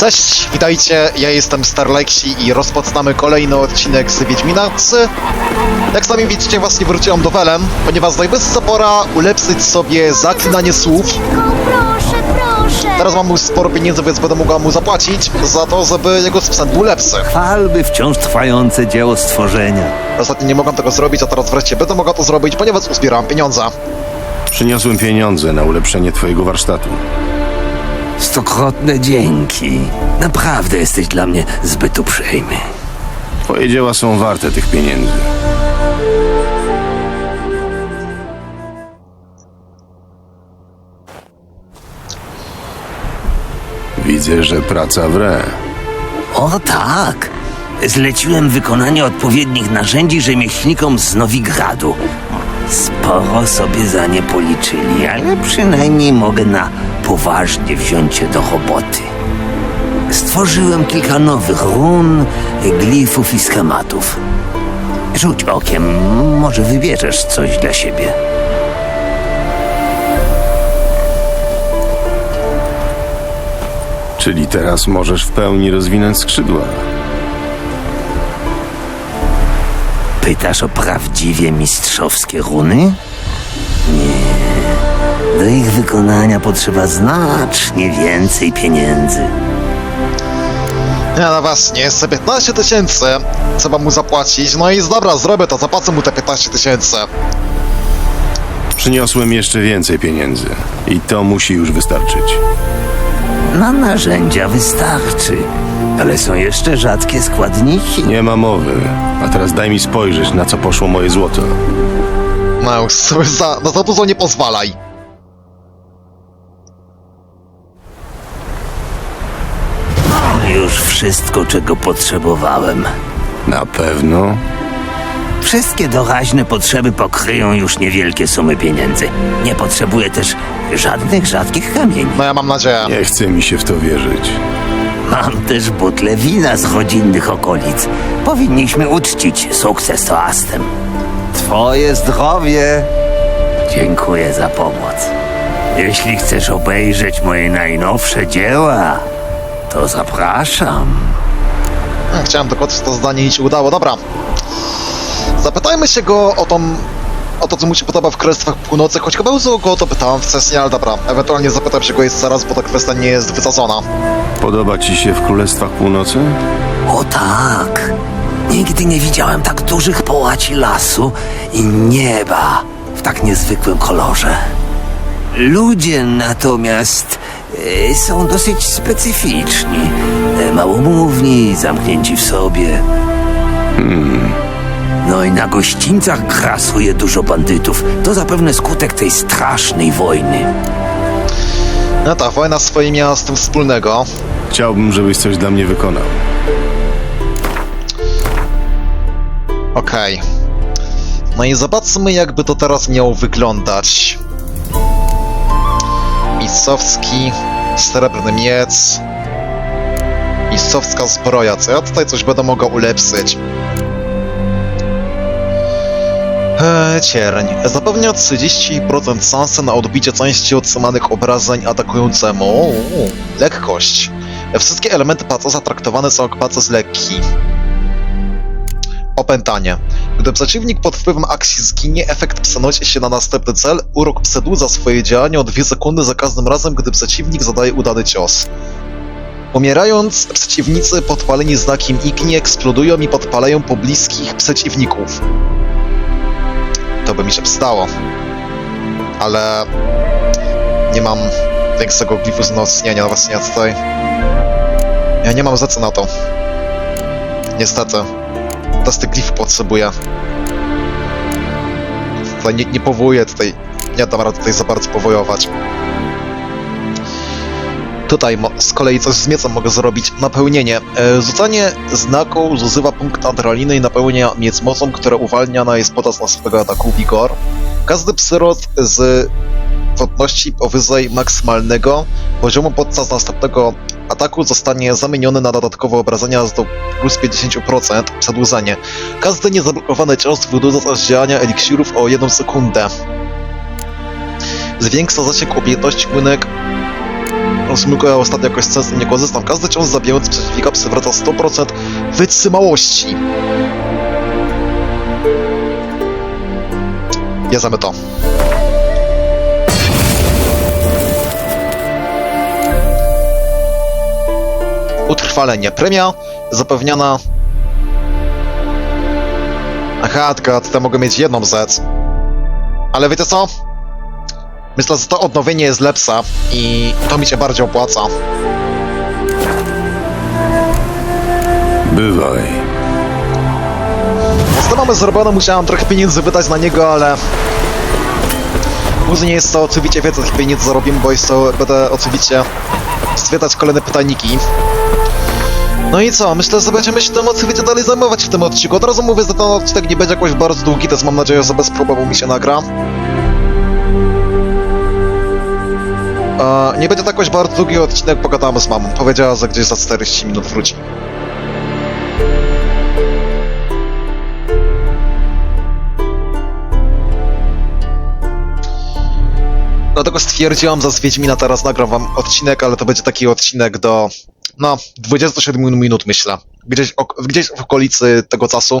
Cześć, witajcie, ja jestem Starlexi i rozpoczynamy kolejny odcinek z Wiedźmina 3. Jak sami widzicie, właśnie wróciłem do Welem, ponieważ najwyższa pora ulepszyć sobie zaklinanie słów. Proszę, proszę! Teraz mam już sporo pieniędzy, więc będę mogła mu zapłacić za to, żeby jego sprzęt był lepszy. Chwalby wciąż trwające dzieło stworzenia. Ostatnio nie mogłam tego zrobić, a teraz wreszcie będę mogła to zrobić, ponieważ uzbieram pieniądze. Przyniosłem pieniądze na ulepszenie twojego warsztatu. Stokrotne dzięki. Naprawdę jesteś dla mnie zbyt uprzejmy. Twoje dzieła są warte tych pieniędzy. Widzę, że praca wre. O tak! Zleciłem wykonanie odpowiednich narzędzi rzemieślnikom z Nowigradu. Sporo sobie za nie policzyli, ale przynajmniej mogę na poważnie wziąć się do roboty. Stworzyłem kilka nowych run, glifów i schematów. Rzuć okiem, może wybierzesz coś dla siebie. Czyli teraz możesz w pełni rozwinąć skrzydła. Pytasz o prawdziwie mistrzowskie runy? Nie. Do ich wykonania potrzeba znacznie więcej pieniędzy. Nie, no właśnie, jeszcze 15 tysięcy trzeba mu zapłacić, no i dobra, zrobię to, zapłacę mu te 15 tysięcy. Przyniosłem jeszcze więcej pieniędzy. I to musi już wystarczyć. Na narzędzia wystarczy, ale są jeszcze rzadkie składniki. Nie ma mowy. A teraz daj mi spojrzeć, na co poszło moje złoto. No już sobie za, no za dużo nie pozwalaj. Już wszystko, czego potrzebowałem. Na pewno? Wszystkie doraźne potrzeby pokryją już niewielkie sumy pieniędzy. Nie potrzebuję też żadnych rzadkich kamieni. No ja mam nadzieję. Nie chce mi się w to wierzyć. Mam też butle wina z rodzinnych okolic. Powinniśmy uczcić sukces toastem. Twoje zdrowie. Dziękuję za pomoc. Jeśli chcesz obejrzeć moje najnowsze dzieła, to zapraszam. Chciałem dokończyć to zdanie i się udało, dobra. Zapytajmy się go o tą... O to, co mu się podoba w Królestwach Północy, choć chyba już go o to pytałem wcześniej, ale dobra. Ewentualnie zapytam się go jeszcze raz, bo ta kwestia nie jest wysadzona. Podoba ci się w Królestwach Północy? O tak. Nigdy nie widziałem tak dużych połaci lasu i nieba w tak niezwykłym kolorze. Ludzie natomiast są dosyć specyficzni. E, małomówni, zamknięci w sobie. No i na gościńcach grasuje dużo bandytów. To zapewne skutek tej strasznej wojny. No ta wojna swoje miała z tym wspólnego. Chciałbym, żebyś coś dla mnie wykonał. Okej. No i zobaczmy, jakby to teraz miało wyglądać. Mistrzowski, srebrny miec, mistrzowska zbroja. Co ja tutaj coś będę mogła ulepszyć? Eee, cierń. Zapewnia 30% szansy na odbicie części otrzymanych obrażeń atakującemu. Uuu, lekkość. Wszystkie elementy pacosa traktowane są jak pacos lekki. Opętanie. Gdy przeciwnik pod wpływem akcji zginie, efekt przenosi się na następny cel. Urok przedłuża swoje działanie o 2 sekundy za każdym razem, gdy przeciwnik zadaje udany cios. Umierając, przeciwnicy podpaleni znakiem igni eksplodują i podpalają pobliskich przeciwników. To by mi się przydało. Ale... Nie mam większego glifu wzmocnienia, właśnie tutaj... Ja nie mam zecy na to. Niestety. Testy glif potrzebuję. Tutaj nie, nie powołuję tutaj. Nie dam rady tutaj za bardzo powojować. Tutaj z kolei coś z miecem mogę zrobić. Napełnienie. E, rzucanie znaku zużywa punkt adrenaliny i napełnia miec mocą, która uwalniana jest podczas następnego ataku Vigor. Każdy przyrost z wodności powyżej maksymalnego poziomu podczas następnego ataku zostanie zamieniony na dodatkowe obrażenia z do plus 50% przedłużenie. Każdy niezablokowany cios wydłuża czas działania eliksirów o 1 sekundę. Zwiększa zasięg objętości płynek mójego ostatnio jakoś sens nie korzystam. Każdy cios zabijający przeciwnika przywraca 100% wytrzymałości. Bierzemy to. Utrwalenie. Premia zapewniona... Aha, tylko tutaj mogę mieć jedną Z. Ale wiecie co? Myślę, że to odnowienie jest lepsze i to mi się bardziej opłaca. Bywaj. Z mamy zrobione, musiałem trochę pieniędzy wydać na niego, ale... Później jest to oczywiście więcej tych pieniędzy zarobimy, bo jest to, będę oczywiście stwierdzać kolejne pytajniki. No i co? Myślę, że będziemy się tym oczywiście dalej zajmować w tym odcinku. Od razu mówię, że ten odcinek nie będzie jakoś bardzo długi, też mam nadzieję, że bez problemu mi się nagra. E, nie będzie to jakoś bardzo długi odcinek, pogadamy z mamą. Powiedziała, że gdzieś za 40 minut wróci. Dlatego stwierdziłam, że z Wiedźmina teraz nagram wam odcinek, ale to będzie taki odcinek do, no, 27 minut myślę. Gdzieś, gdzieś w okolicy tego czasu.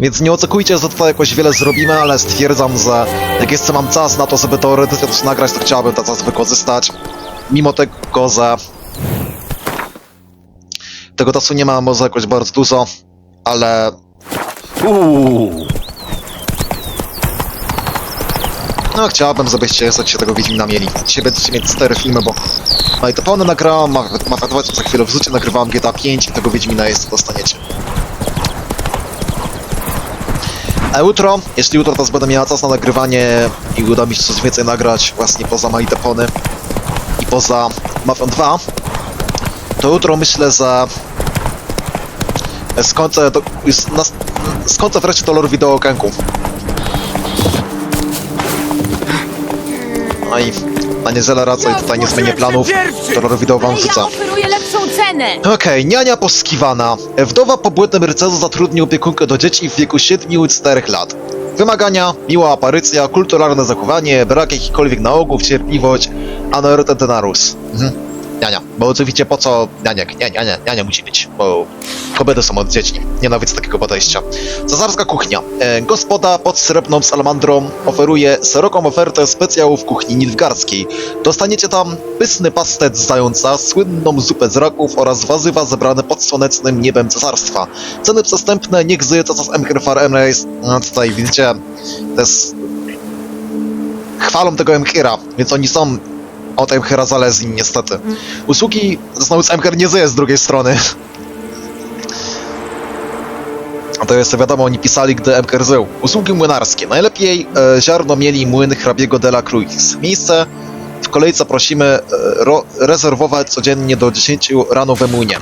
Więc nie oczekujcie, że tutaj jakoś wiele zrobimy, ale stwierdzam, że jak jeszcze mam czas na to, żeby teoretycznie coś nagrać, to chciałbym ten czas wykorzystać. Mimo tego, że tego czasu nie ma może jakoś bardzo dużo, ale Uuu. No, chciałbym, żebyście jeszcze tego Wiedźmina mieli. Dzisiaj będziecie mieć cztery filmy, bo... No i to pełne nagrałam, ma, ma za chwilę w życiu nagrywałam GTA 5 i tego Wiedźmina jest, dostaniecie. A jutro, jeśli jutro teraz będę miała czas na nagrywanie i uda mi się coś więcej nagrać właśnie poza Maitepony i poza Mafią 2, to jutro myślę, że skończę, do, skończę wreszcie to lore wideo okienków. No i na niedzielę raczej tutaj nie zmienię planów, to wideo wam oferuję lepszą cenę! Okej, niania poskiwana. Wdowa po błędnym rycerzu zatrudni opiekunkę do dzieci w wieku 7 i 4 lat. Wymagania, miła aparycja, kulturalne zachowanie, brak jakichkolwiek nałogów, cierpliwość, anorte denarus. Mhm. Niania, bo oczywiście po co nianiek? Nie, niania, niania musi być, bo kobiety są od dzieci. Nienawidzę takiego podejścia. Cesarska kuchnia. E, gospoda pod srebrną salamandrą oferuje szeroką ofertę specjałów kuchni nilfgardzkiej. Dostaniecie tam pyszny pastet z zająca, słynną zupę z raków oraz warzywa zebrane pod słonecznym niebem cesarstwa. Ceny przestępne, niech zyje to z Emkyrfar Emreis. No tutaj widzicie, to jest... Chwalą tego Emkyra, więc oni są od Emkyra zależni niestety. Usługi znowu z Emkyr nie zyje z drugiej strony. A to jest wiadomo, oni pisali, gdy Emker zył. Usługi młynarskie. Najlepiej e, ziarno mieli młyn hrabiego de la Cruz. Miejsce w kolejce prosimy e, ro, rezerwować codziennie do 10 rano we młynie.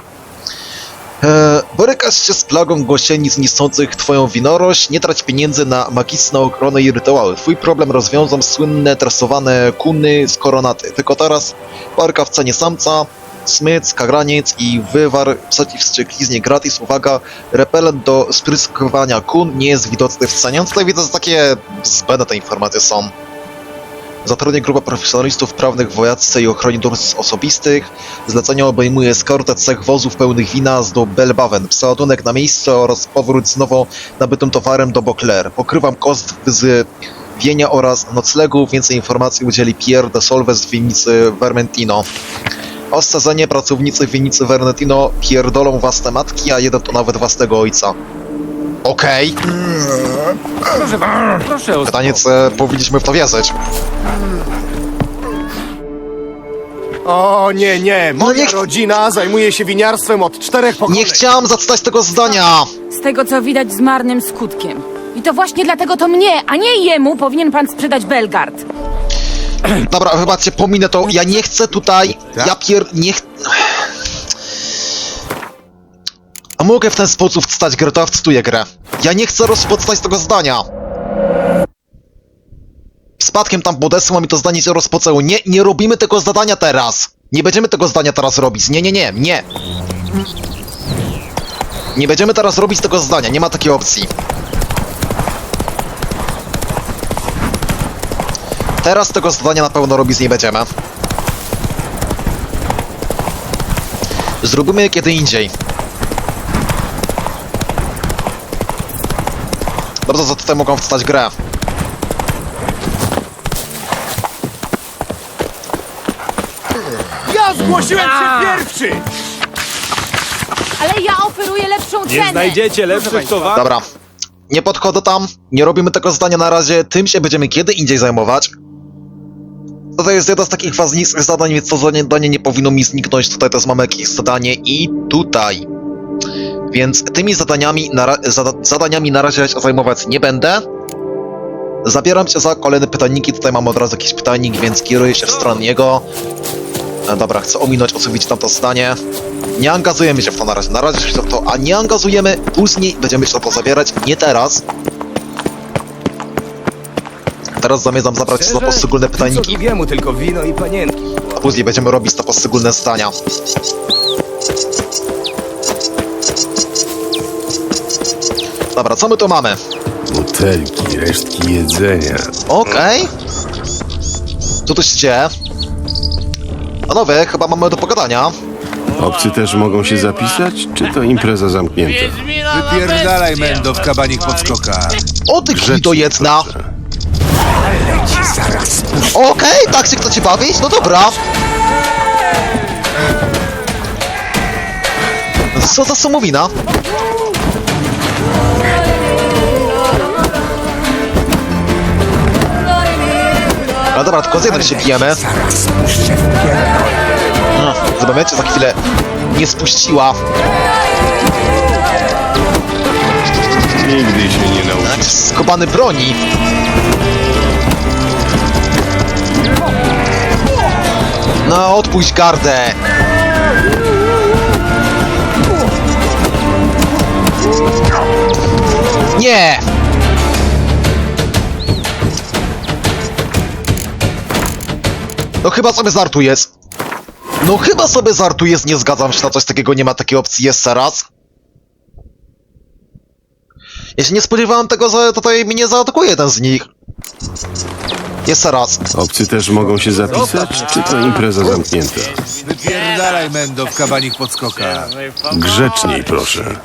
E, borykasz się z plagą gąsienic niszczących twoją winorość, nie trać pieniędzy na magiczną ochronę i rytuały. Twój problem rozwiążą słynne tresowane kuny z koronaty. Tylko teraz parka w cenie samca, smyc, kagraniec i wywar przeciw wściekliznie gratis. Uwaga, repelent do spryskiwania kun nie jest widoczny w cenie. No Tutaj widzę, że takie zbędne te informacje są. Zatrudnię grupę profesjonalistów prawnych w wojacce i ochronie dóbr osobistych. Zlecenie obejmuje eskortę cech wozów pełnych wina z do Belbaven, przeładunek na miejsce oraz powrót z nowo nabytym towarem do Bocler. Pokrywam koszt wyzywienia oraz noclegu. Więcej informacji udzieli Pierre de Solves w winnicy Vermentino. Osadzenie pracownicy winnicy Vermentino pierdolą własne matki, a jeden to nawet własnego ojca. Okej, Proszę, proszę o pytanie co powinniśmy w to wierzyć. O nie, nie, moja No nie ch- rodzina zajmuje się winiarstwem od czterech pokoleń. Nie chciałam zacytać tego zdania! Z tego co widać z marnym skutkiem. I to właśnie dlatego to mnie, a nie jemu powinien pan sprzedać Belgard. Dobra, wybaczcie, pominę to. Ja nie chcę tutaj. Ja pier. Nie ch... A mogę w ten sposób wstać grę, to ja grę. Ja nie chcę rozpoczynać tego zdania. Spadkiem tam podesłam i to zdanie się rozpoczęło. Nie, nie robimy tego zadania teraz. Nie będziemy tego zdania teraz robić. Nie, nie, nie, nie. Nie będziemy teraz robić tego zdania, nie ma takiej opcji. Teraz tego zadania na pewno robić nie będziemy. Zrobimy je kiedy indziej. Bardzo za tutaj mogą wstać grę. Ja zgłosiłem się pierwszy! Ale ja oferuję lepszą cenę. Nie znajdziecie lepszych towarów. Dobra. Nie podchodzę tam, nie robimy tego zadania na razie, tym się będziemy kiedy indziej zajmować. To jest jedno z takich ważniejszych zadań, więc to zadanie nie powinno mi zniknąć. Tutaj też mamy jakieś zadanie i tutaj. Więc tymi zadaniami na, zada zadaniami na razie się zajmować nie będę. Zabieram się za kolejne pytajniki. Tutaj mam od razu jakiś pytajnik, więc kieruję się w stronę niego. E, dobra, chcę ominąć oczywiście tamto zdanie. Nie angażujemy się w to na razie. Na razie się w to a nie angażujemy. Później będziemy się to zabierać. Nie teraz. Teraz zamierzam zabrać się za poszczególne pytajniki, drugiemu tylko wino i panienki. a później będziemy robić te poszczególne zdania. Dobra, co my tu mamy? Butelki, resztki jedzenia. Okej. Co tu się dzieje? Panowie, chyba mamy do pogadania. Obcy też mogą się zapisać, czy to impreza zamknięta? Wypierdalaj, Mendo, w kabanich podskokach. O ty gnido jedna! Okej, tak się chcecie bawić? No dobra. Co za sumowina? Dobra, tylko z jednym się bijemy. No, Zobaczycie, za chwilę nie spuściła. Nigdy się nie nauczy. Tak, skobany broni. No, odpuść gardę. Nie! No chyba sobie żartujesz. No chyba sobie żartujesz, nie zgadzam się na coś takiego, nie ma takiej opcji jeszcze raz. Ja się nie spodziewałem tego, że tutaj mnie zaatakuje jeden z nich. Jeszcze raz. Obcy też mogą się zapisać, czy to impreza zamknięta? Wypierdalaj, Mendo, w kabanich podskokach. Grzeczniej, proszę.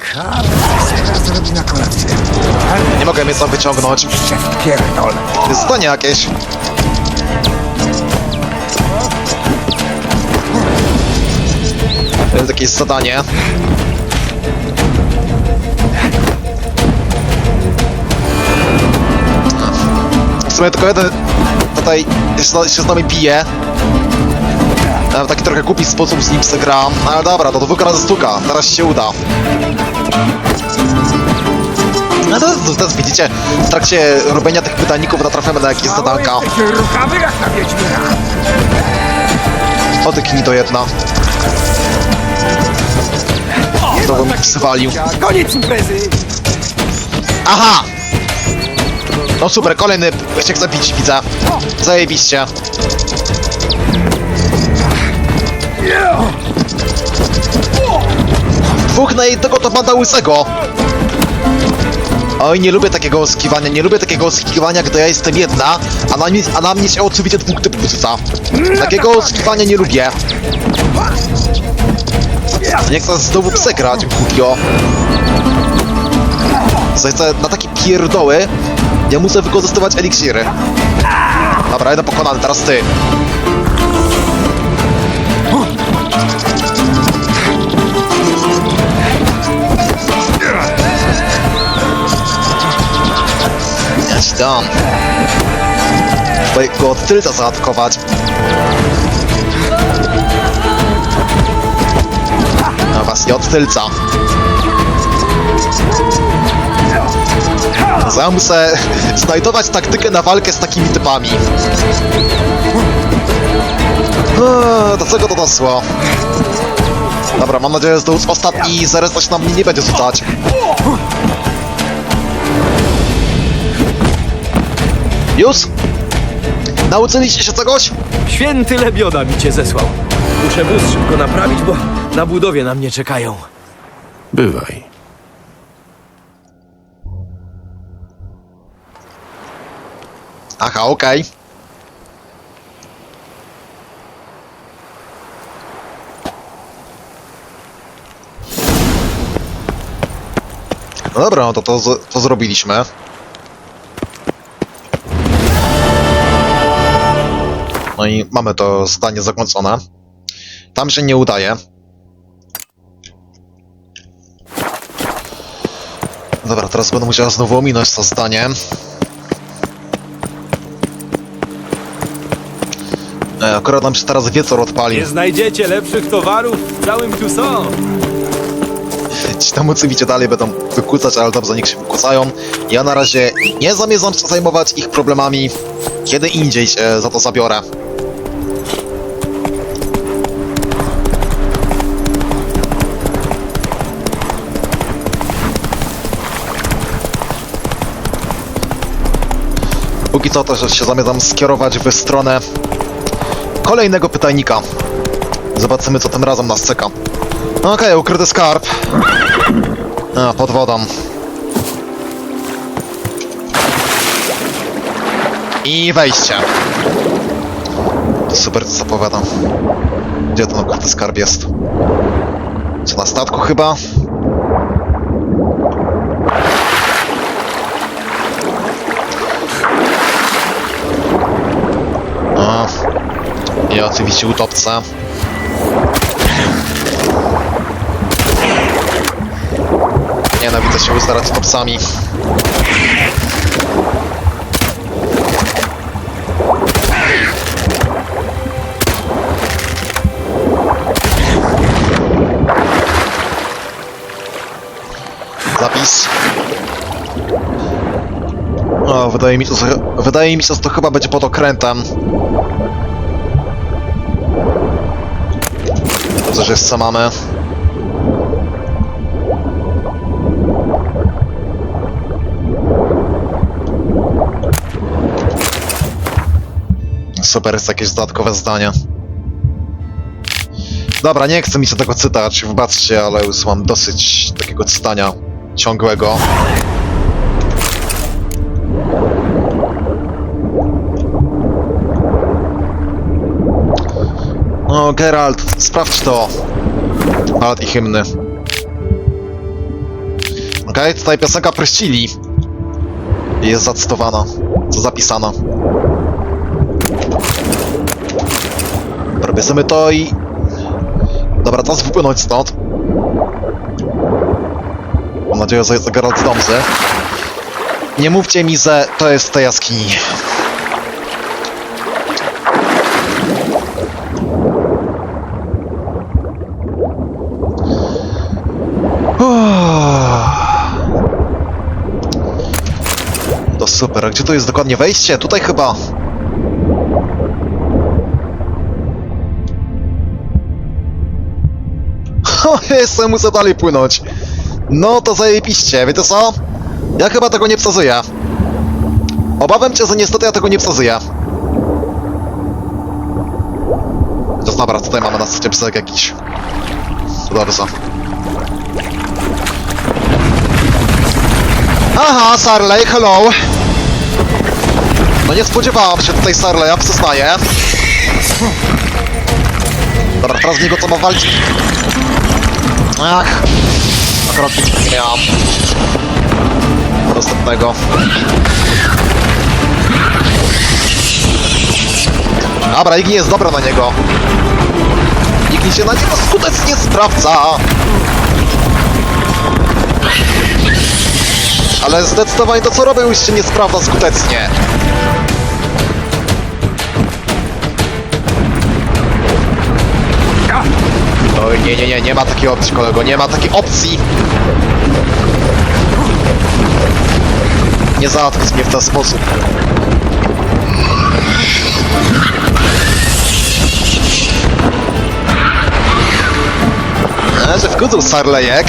Nie mogę mnie sam wyciągnąć. Jest zdanie jakieś. To jest jakieś zadanie. W sumie tylko jeden tutaj się, z- z nami bije. W taki trochę głupi sposób z nim se gram. No Ale dobra, to dwóch razy sztuka. Teraz się uda. No to, to, to widzicie, w trakcie robienia tych pytajników natrafiamy na jakieś zadanka. O ty gnido jedna. Znowu mi przywalił. Koniec imprezy. Aha! No super, kolejny chciał zabić, widzę. Zajebiście. Dwóch na jednego to banda łysego. Oj, nie lubię takiego oskiwania, nie lubię takiego oskiwania, gdy ja jestem jedna, a na mnie, a na mnie się oczywiście dwóch typów rzuca. Takiego oskiwania nie lubię. Nie chcę znowu przegrać, głupio. Zachcę na takie pierdoły, ja muszę wykorzystywać eliksiry. Dobra, jeden pokonany, teraz ty. Ci dam. Trzeba go od zaatakować. No właśnie, od tylca. Ja znajdować taktykę na walkę z takimi typami. Eee, Do czego to doszło? Dobra, mam nadzieję, że to już ostatni zaraz coś na mnie nie będzie rzucać. Już? Nauczyliście się czegoś? Święty Lebioda mi cię zesłał. Muszę wóz szybko naprawić, bo na budowie na mnie czekają. Bywaj. Aha, okej. No dobra, no to to, to zrobiliśmy. No i mamy to zdanie zakończone. Tam się nie udaje. Dobra, teraz będę musiał znowu ominąć to zdanie. E, Akurat nam się teraz wiecor odpali. Nie znajdziecie lepszych towarów w całym Tucson. Ci tam oczywiście dalej będą wykłócać, ale dobrze, niech się wykłócają. Ja na razie nie zamierzam się zajmować ich problemami. Kiedy indziej się za to zabiorę. Póki co też się zamierzam skierować w stronę kolejnego pytajnika. Zobaczymy, co tym razem nas czeka. Okej, ukryty skarb. A, pod wodą. I wejście. To super, co zapowiada. Gdzie ten ukryty skarb jest? Czy na statku chyba? I oczywiście utopca. Nienawidzę się ustarać z topsami. Zapis. O, wydaje mi się, że, wydaje mi się, że to chyba będzie pod okrętem. Jest co mamy. Super, jest jakieś dodatkowe zdanie. Dobra, nie chcę mi się tego cytać, wybaczcie, ale już mam dosyć takiego cytania ciągłego. No, Geralt, sprawdź to. Ballad i hymny. Okej, tutaj piosenka Pryścili. Jest zacytowana. Co zapisana. Dobra, bierzemy to i... Dobra, czas wypłynąć stąd. Mam nadzieję, że jest Geralt dobrze. Nie mówcie mi, że to jest w tej jaskini. To super, a gdzie to jest dokładnie wejście? Tutaj chyba. O, jestem, muszę dalej płynąć. No to zajebiście, wiecie co? Ja chyba tego nie przeżyję. Obawiam się, że niestety ja tego nie przeżyję. To dobra, tutaj mamy na scenie psek jakiś. Dobrze. Aha, Sarley, hello! No nie spodziewałam się tutaj Sarleya, przyznaję. Dobra, teraz z niego co ma walczyć? Ach, akurat nie miałam. Następnego. Dobra, Igni jest dobra na niego. Igni się na niego skutecznie sprawdza. Ale zdecydowanie to co robię już się nie sprawdza skutecznie. Oj, nie, nie, nie, nie ma takiej opcji, kolego, nie ma takiej opcji. Nie załatwisz mnie w ten sposób. E, że wkudzą Sarlejek.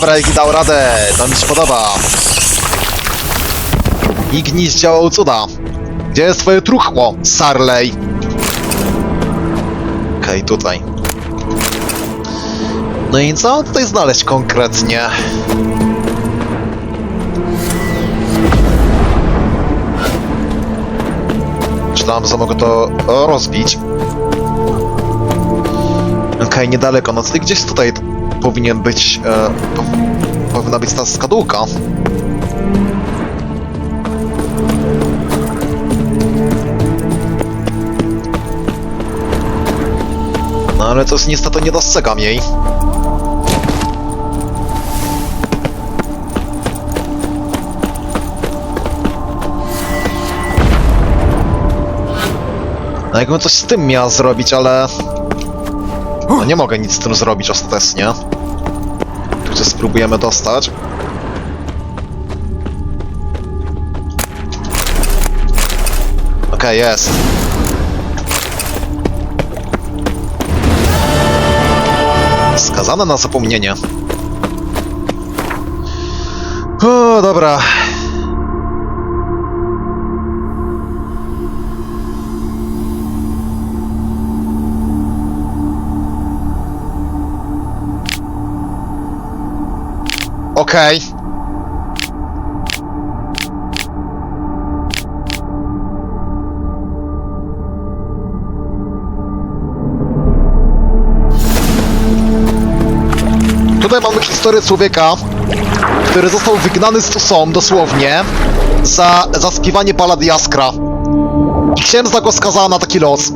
Dobra, Igi dał radę, to mi się podoba. Igni zdziałał cuda. Gdzie jest twoje truchło, Sarley? Okej, okay, tutaj. No i co tutaj znaleźć konkretnie? Czy tam za mogę to rozbić? Okej, okay, niedaleko, no gdzieś tutaj powinien być... E, po, powinna być ta skadłka. No ale to jest niestety nie dostrzegam jej. No jakbym coś z tym miał zrobić, ale... No nie mogę nic z tym zrobić ostatecznie. Tu się spróbujemy dostać. Okej, jest. Skazane na zapomnienie. O, dobra. Okej. Tutaj mamy historię człowieka, który został wygnany z Tucson dosłownie za zaspiwanie balad Jaskra. I księdza go skazała na taki los.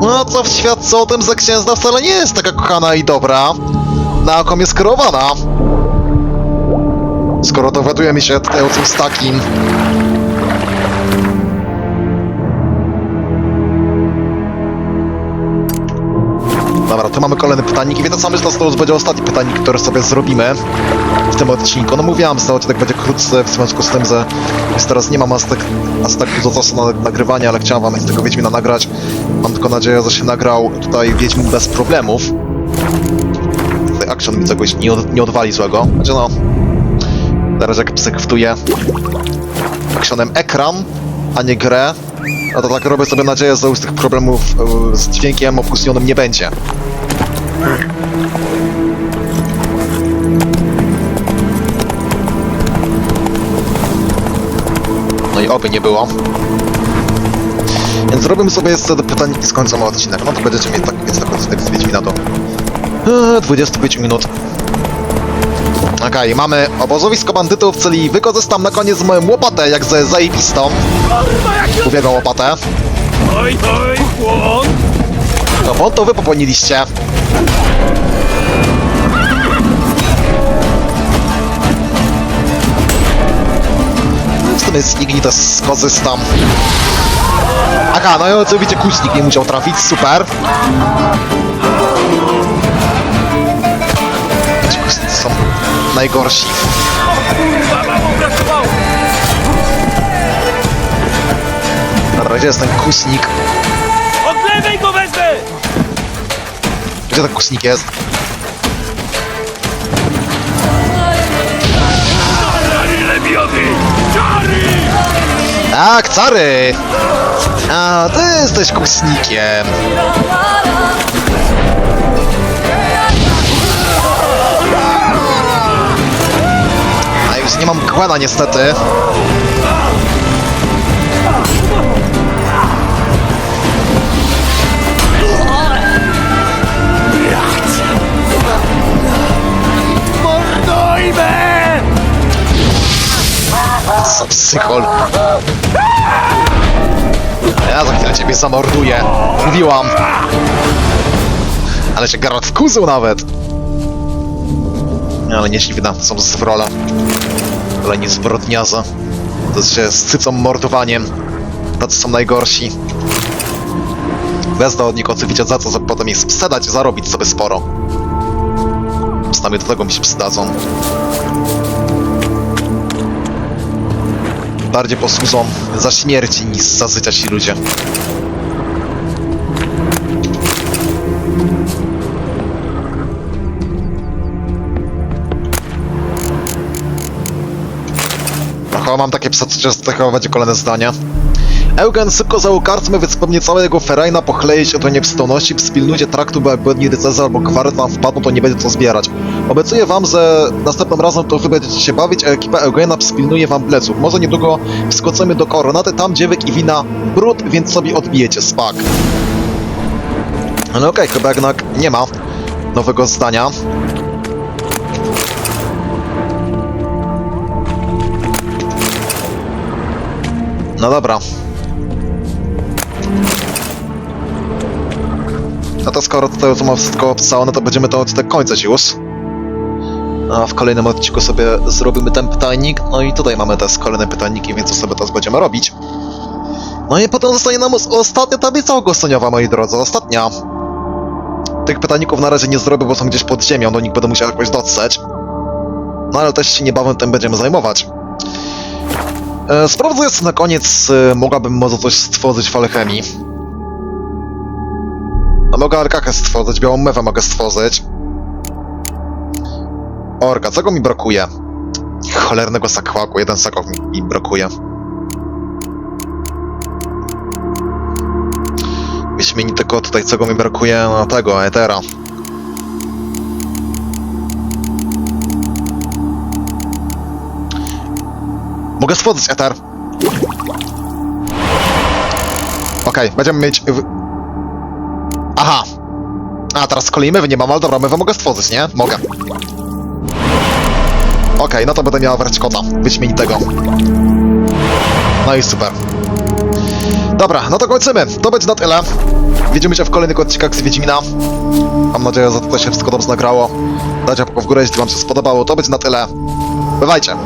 No, co świadczy o tym, że księżna wcale nie jest taka kochana i dobra. Na kom jest skierowana. Skoro dowiaduje mi się tutaj o czymś takim. Dobra, tu mamy kolejny pytanik i wiecie sami, że to będzie ostatni pytanik, który sobie zrobimy w tym odcinku. No mówiłam, że odcinek będzie krótszy w związku z tym, że jest teraz nie mam aż tak, aż tak dużo czasu na nagrywanie, ale chciałem wam tego Wiedźmina nagrać. Mam tylko nadzieję, że się nagrał tutaj Wiedźmin bez problemów. Action mi czegoś nie, od, nie odwali złego. Znaczy no, teraz jak psyk wtuje actionem ekran, a nie grę, no to tak robię sobie nadzieję, że już tych problemów e, z dźwiękiem opóźnionym nie będzie. No i oby nie było. Więc zrobimy sobie jeszcze do pytań i skończymy odcinek. No to będziecie mieć tak, więc tak odcinek z Wiedźmina do 25 minut. Okej, mamy obozowisko bandytów, czyli wykorzystam na koniec moją łopatę, jak ze zajebistą. Uwielbiam łopatę. Oj, oj, błąd! No bo to wy popełniliście. W sumie z Igni to skorzystam. Aha, no i oczywiście kuśnik nie musiał trafić, super. Kuśnicy są najgorsi. Dobra, gdzie jest ten kuśnik? Od lewej go wezmę! Gdzie ten kuśnik jest? Tak, cary! A, ty jesteś kuśnikiem. Nie mam kłana niestety. Co psychol. Ja za chwilę ciebie zamorduję. Mówiłam. Ale cię Geralt wkurzył nawet. Ale nieśliwna są z wrola. Ale nie zbrodniarza. To się sycą mordowaniem. Tacy są najgorsi. Wezda od nich oczywiście za co, potem ich sprzedać i zarobić sobie sporo. Przynajmniej do tego mi się przydadzą. bardziej posłużą za śmierci niż za życia ci ludzie. Aha, mam takie przeczucie, że tego będzie kolejne zdanie. Eugen szybko zajął karczmę, więc pewnie całego Ferajna pochleje się do nieprzytomności, wspilnujcie traktu, bo jak błędni rycerze albo gwary tam wpadną, to nie będzie co zbierać. Obiecuję wam, że następnym razem to wy będziecie się bawić, a ekipa Eugena spilnuje wam pleców. Może niedługo wskoczymy do koronaty, tam dziewek i wina brud, więc sobie odbijecie spak. Ale okej, chyba jednak nie ma nowego zdania. No dobra. No to skoro tutaj już mam wszystko opisane, no to będziemy ten odcinek kończyć już. A w kolejnym odcinku sobie zrobimy ten pytajnik. No i tutaj mamy też kolejne pytajniki, więc to sobie teraz będziemy robić. No i potem zostanie nam os- ostatnia tablica ogłoszeniowa, moi drodzy, ostatnia. Tych pytajników na razie nie zrobię, bo są gdzieś pod ziemią, do nich będę musiał jakoś dotrzeć. No ale też się niebawem tym będziemy zajmować. E, sprawdzając na koniec, e, mogłabym może coś stworzyć w alchemii. No mogę arkachę stworzyć, białą mewę mogę stworzyć. Orka, czego mi brakuje? Cholernego sakwaku, jeden sakwak mi, mi brakuje. Wyśmienitego tutaj, czego mi brakuje? No tego, Etera. Mogę stworzyć Eter. Okej, będziemy mieć... Aha. A, teraz z kolei nie mam, ale dobra, mewę mogę stworzyć, nie? Mogę. Okej, no to będę miała wrać kota. Wyśmienitego. No i super. Dobra, no to kończymy. To będzie na tyle. Widzimy się w kolejnych odcinkach z Wiedźmina. Mam nadzieję, że to się wszystko dobrze nagrało. Dajcie łapkę w górę, jeśli wam się spodobało. To będzie na tyle. Bywajcie.